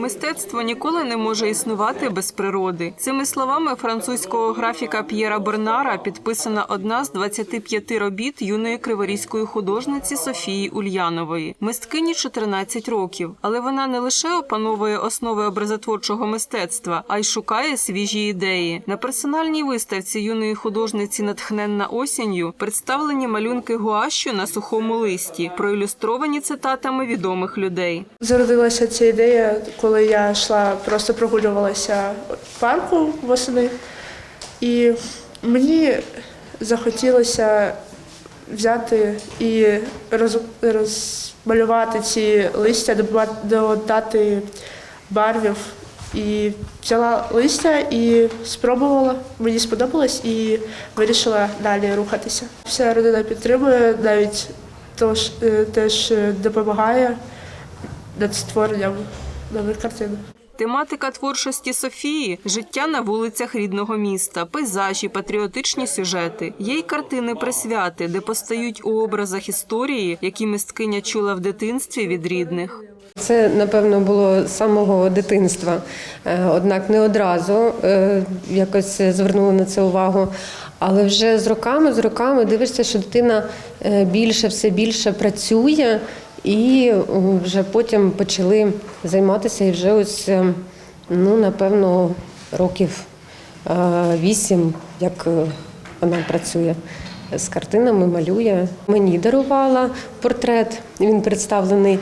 Мистецтво ніколи не може існувати без природи. Цими словами французького графіка П'єра Бернара підписана одна з 25 робіт юної криворізької художниці Софії Ульянової. Мисткині 14 років, але вона не лише опановує основи образотворчого мистецтва, а й шукає свіжі ідеї. На персональній виставці юної художниці натхненна осінню представлені малюнки гуащу на сухому листі, проілюстровані цитатами відомих людей. Зародилася ця ідея, коли я йшла, просто прогулювалася в парку восени, і мені захотілося взяти і роз, розмалювати ці листя, додати барвів. І взяла листя і спробувала. Мені сподобалось і вирішила далі рухатися. Вся родина підтримує, навіть тож, е, теж е, допомагає над створенням нових картин. Тематика творчості Софії життя на вулицях рідного міста, пейзажі, патріотичні сюжети. Є й картини присвяти, де постають у образах історії, які мисткиня чула в дитинстві від рідних. Це напевно було з самого дитинства, Е, однак не одразу е, якось звернула на це увагу. Але вже з роками, з роками дивишся, що дитина е, більше, все більше працює, і е, вже потім почали займатися. І вже ось, е, ну напевно, років е, вісім, як вона працює з картинами, малює. Мені дарувала портрет. Він представлений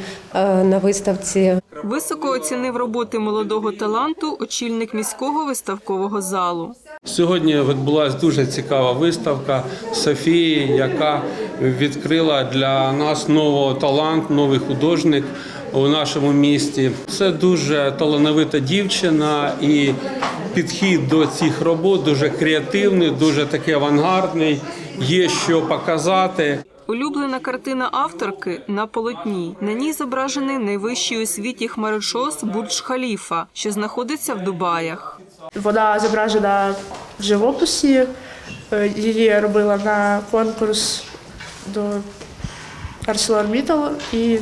на виставці. Високо оцінив роботи молодого таланту очільник міського виставкового залу. Сьогодні відбулася дуже цікава виставка Софії, яка відкрила для нас новий талант, новий художник у нашому місті. Це дуже талановита дівчина і підхід до цих робот дуже креативний, дуже такий авангардний. Є що показати. Улюблена картина авторки на полотні. На ній зображений найвищий у світі хмарочос Бурдж-Халіфа, що знаходиться в Дубаях. Вона зображена в живописі. Е, Її робила на конкурс до ArcelorMittal і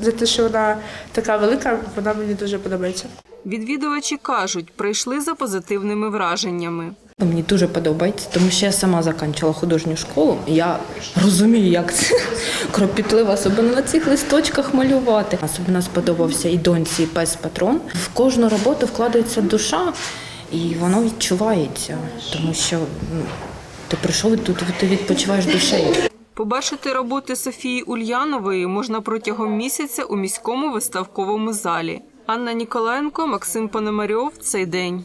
за те, що вона така велика, вона мені дуже подобається. Відвідувачі кажуть, прийшли за позитивними враженнями. Мені дуже подобається, тому що я сама закінчила художню школу. Я розумію, як це кропітливо, особливо на цих листочках малювати. Особливо сподобався і доньці, і пес патрон. В кожну роботу вкладається душа, і воно відчувається, тому що ну, ти прийшов тут ти відпочиваєш душею. Побачити роботи Софії Ульянової можна протягом місяця у міському виставковому залі. Анна Ніколаєнко, Максим Пономарьов. Цей день.